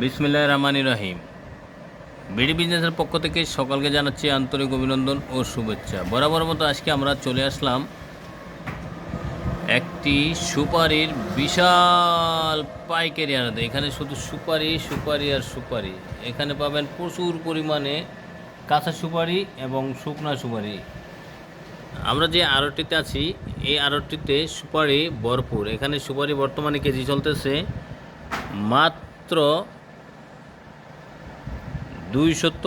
বিসমিল্লাহ রহমানি রহিম। বিডি বিজনেসের পক্ষ থেকে সকলকে জানাচ্ছি আন্তরিক অভিনন্দন ও শুভেচ্ছা। বরাবর মতো আজকে আমরা চলে আসলাম একটি সুপারির বিশাল পাইকারি আনাতে। এখানে শুধু সুপারি সুপারি আর সুপারি। এখানে পাবেন প্রচুর পরিমাণে কাঁচা সুপারি এবং শুকনা সুপারি। আমরা যে আড়তটিতে আছি, এই আড়তটিতে সুপারি ভরপুর। এখানে সুপারি বর্তমানে কেজি চলতেছে মাত্র দুইশত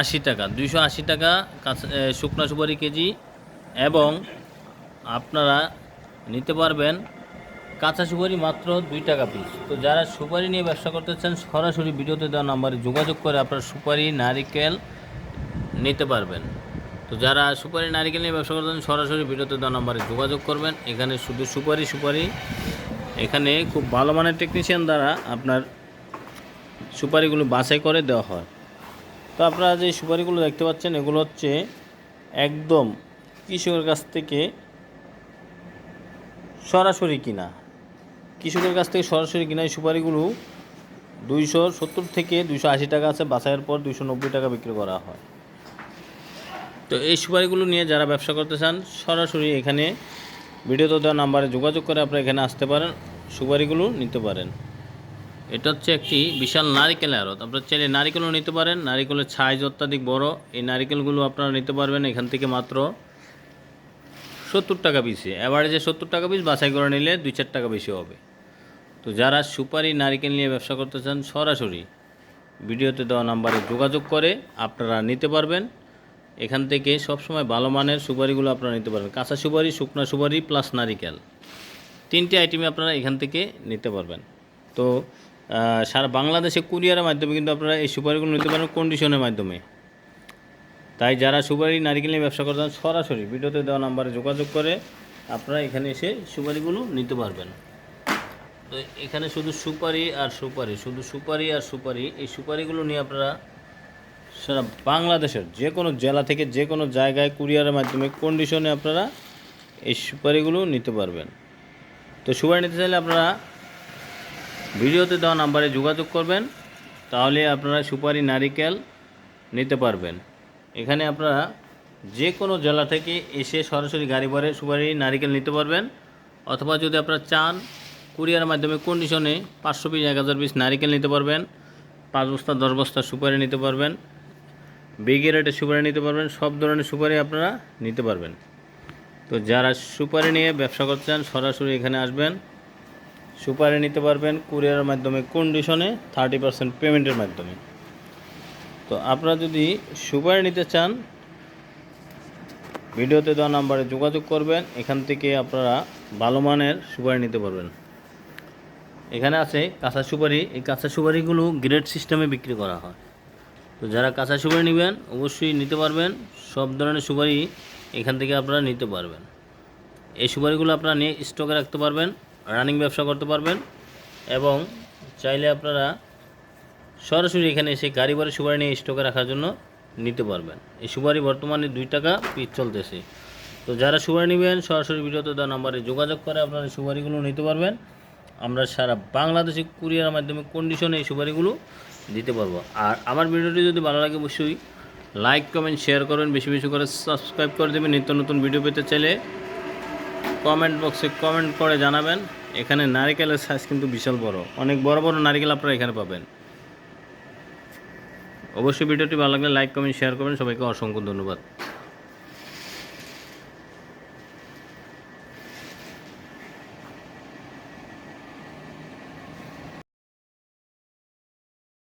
আশি টাকা, দুইশো আশি টাকা শুকনা সুপারি কেজি এবং আপনারা নিতে পারবেন কাঁচা সুপারি মাত্র দুই টাকা পিস তো যারা সুপারি নিয়ে ব্যবসা করতে চান, সরাসরি ভিডিওতে দেওয়া নাম্বারে যোগাযোগ করে আপনারা সুপারি, নারিকেল নিতে পারবেন। তো যারা সুপারি, নারিকেল নিয়ে ব্যবসা করতেন সরাসরি ভিডিওতে দেওয়া নাম্বারে যোগাযোগ করবেন। এখানে শুধু সুপারি সুপারি। এখানে খুব ভালো মানের টেকনিশিয়ান দ্বারা আপনার সুপারিগুলো বাছাই করে দেওয়া হয়। তো আপনারা যে সুপারিগুলো দেখতে পাচ্ছেন, এগুলো হচ্ছে একদম কৃষকের কাছ থেকে সরাসরি কিনা। কৃষকের কাছ থেকে সরাসরি কিনা এই সুপারিগুলো দুইশো সত্তর থেকে দুইশো আশি টাকা আছে, বাছাইয়ের পর দুইশো নব্বই টাকা বিক্রি করা হয়। তো এই সুপারিগুলো নিয়ে যারা ব্যবসা করতে চান, সরাসরি এখানে ভিডিওতে দেওয়া নাম্বারে যোগাযোগ করে আপনারা এখানে আসতে পারেন, সুপারিগুলো নিতে পারেন। এটা হচ্ছে একটি বিশাল নারিকেল আড়ত। আপনারা চাইলে নারিকেলও নিতে পারেন, নারিকেলের সাইজ অত্যাধিক বড়। এই নারিকেলগুলো আপনারা নিতে পারবেন এখান থেকে মাত্র সত্তর টাকা পিসে অ্যাভারেজে সত্তর টাকা পিস বাছাই করে নিলে দুই চার টাকা বেশি হবে। তো যারা সুপারি নারিকেল নিয়ে ব্যবসা করতে চান, সরাসরি ভিডিওতে দেওয়া নাম্বারে যোগাযোগ করে আপনারা নিতে পারবেন। এখান থেকে সবসময় ভালো মানের সুপারিগুলো আপনারা নিতে পারবেন। কাঁচা সুপারি, শুকনা সুপারি প্লাস নারিকেল। তিনটি আইটেমে আপনারা এখান থেকে নিতে পারবেন। তো সারা বাংলাদেশে কুরিয়ারের মাধ্যমে কিন্তু আপনারা এই সুপারিগুলো নিতে পারেন কন্ডিশনের মাধ্যমে। তাই যারা সুপারি নারিকেল নিয়ে ব্যবসা করতেন সরাসরি ভিডিওতে দেওয়া নাম্বারে যোগাযোগ করে আপনারা এখানে এসে সুপারিগুলো নিতে পারবেন। তো এখানে শুধু সুপারি আর সুপারি, শুধু সুপারি আর সুপারি, এই সুপারিগুলো নিয়ে আপনারা সারা বাংলাদেশের যে কোনো জেলা থেকে যে কোনো জায়গায় কুরিয়ারের মাধ্যমে কন্ডিশনে আপনারা এই সুপারিগুলো নিতে পারবেন। তো সুপারি নিতে চাইলে আপনারা ভিডিওতে দেওয়া নাম্বারে যোগাযোগ করবেন, তাহলে আপনারা সুপারি নারিকেল নিতে পারবেন। এখানে আপনারা যে কোনো জেলা থেকে এসে সরাসরি গাড়ি ভরে সুপারি নারিকেল নিতে পারবেন, অথবা যদি আপনারা চান কুরিয়ার মাধ্যমে কন্ডিশনে পাঁচশো পিস, এক হাজার পিস নারিকেল নিতে পারবেন, পাঁচ বস্তা, দশ বস্তা সুপারি নিতে পারবেন, বিগে রেটে সুপারি নিতে পারবেন, সব ধরনের সুপারি আপনারা নিতে পারবেন। তো যারা সুপারি নিয়ে ব্যবসা করতে চান, সরাসরি এখানে আসবেন। সুপারি নিতে পারবেন কুরিয়ারের মাধ্যমে কন্ডিশনে থার্টি পার্সেন্ট পেমেন্টের মাধ্যমে। তো আপনারা যদি সুপারি নিতে চান, ভিডিওতে দেওয়া নাম্বারে যোগাযোগ করবেন, এখান থেকে আপনারা ভালো মানের সুপারি নিতে পারবেন। এখানে আছে কাঁচা সুপারি। এই কাঁচা সুপারিগুলো গ্রেড সিস্টেমে বিক্রি করা হয়। তো যারা কাঁচা সুপারি নেবেন, অবশ্যই নিতে পারবেন। সব ধরনের সুপারি এখান থেকে আপনারা নিতে পারবেন। এই সুপারিগুলো আপনারা নিয়ে স্টকে রাখতে পারবেন। রানিং ব্যবসা করতে পারবেন এবং চাইলে আপনারা সরাসরি এখানে এসে গাড়ি বাড়ি সুপারি নিয়ে স্টকে রাখার জন্য নিতে পারবেন। এই সুপারি বর্তমানে দুই টাকা পিস চলতেছে। তো যারা সুপারি নেবেন, সরাসরি ভিডিওতে দেওয়া নাম্বারে যোগাযোগ করে আপনারা এই সুপারিগুলো নিতে পারবেন। আমরা সারা বাংলাদেশে কুরিয়ারের মাধ্যমে কন্ডিশনে এই সুপারিগুলো দিতে পারব। আর আমার ভিডিওটি যদি ভালো লাগে, অবশ্যই লাইক কমেন্ট শেয়ার করবেন। বেশি বেশি করে সাবস্ক্রাইব করে দেবেন। নিত্য নতুন ভিডিও পেতে চাইলে কমেন্ট বক্সে কমেন্ট করে জানাবেন। এখানে নারিকেলের সাইজ কিন্তু বিশাল বড়। অনেক বড় বড় নারিকেল আপনারা এখানে পাবেন। অবশ্যই ভিডিওটি ভালো লাগলে লাইক কমেন্ট শেয়ার করবেন। সবাইকে অসংখ্য ধন্যবাদ।